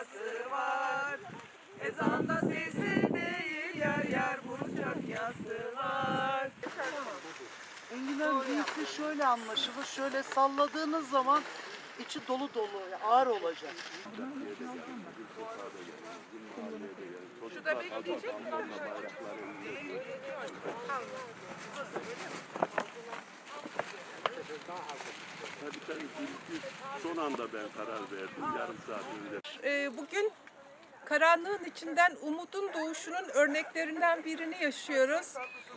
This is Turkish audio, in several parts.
yası var. Ezanda sesi değil yer yer burçak yası var. Enginar cinsi şöyle anlaşılır. Şöyle salladığınız zaman içi dolu dolu, ağır olacak. Şurada bekleyecek mi? Tabii tabii son anda ben karar verdim. Yarım saat önce. Ee, bugün karanlığın içinden umudun doğuşunun örneklerinden birini yaşıyoruz.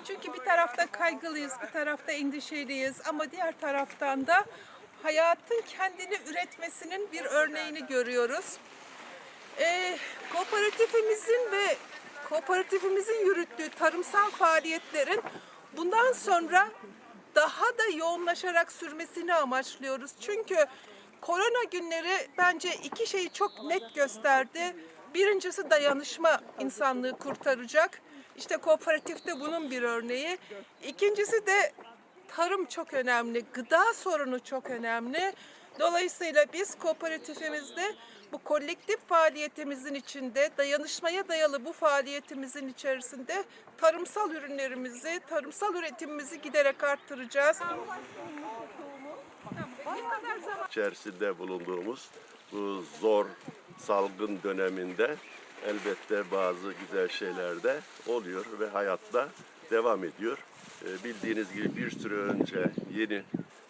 Çünkü bir tarafta kaygılıyız, bir tarafta endişeliyiz ama diğer taraftan da hayatın kendini üretmesinin bir örneğini görüyoruz. Ee, kooperatifimizin ve kooperatifimizin yürüttüğü tarımsal faaliyetlerin bundan sonra daha da yoğunlaşarak sürmesini amaçlıyoruz. Çünkü korona günleri bence iki şeyi çok net gösterdi. Birincisi dayanışma insanlığı kurtaracak. İşte kooperatifte bunun bir örneği. İkincisi de tarım çok önemli, gıda sorunu çok önemli. Dolayısıyla biz kooperatifimizde bu kolektif faaliyetimizin içinde, dayanışmaya dayalı bu faaliyetimizin içerisinde tarımsal ürünlerimizi, tarımsal üretimimizi giderek arttıracağız. içerisinde bulunduğumuz bu zor salgın döneminde elbette bazı güzel şeyler de oluyor ve hayatta devam ediyor. Ee, Bildiğiniz gibi bir süre önce yeni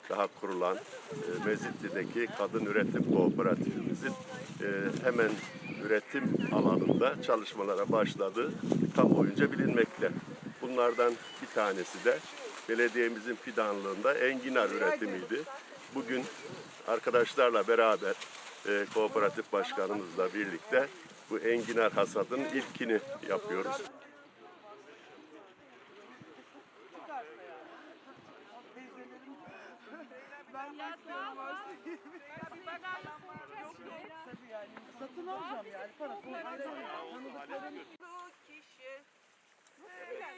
daha kurulan e, Mezitli'deki Kadın Üretim Kooperatifimizin e, hemen üretim alanında çalışmalara başladığı kamuoyunca bilinmekte. Bunlardan bir tanesi de belediyemizin fidanlığında enginar üretimiydi. Bugün arkadaşlarla beraber e, kooperatif başkanımızla birlikte bu enginar hasadının ilkini yapıyoruz. Satın alacağım yani parasını vereceğim. Tanıdıklarım Bu kişi sevilen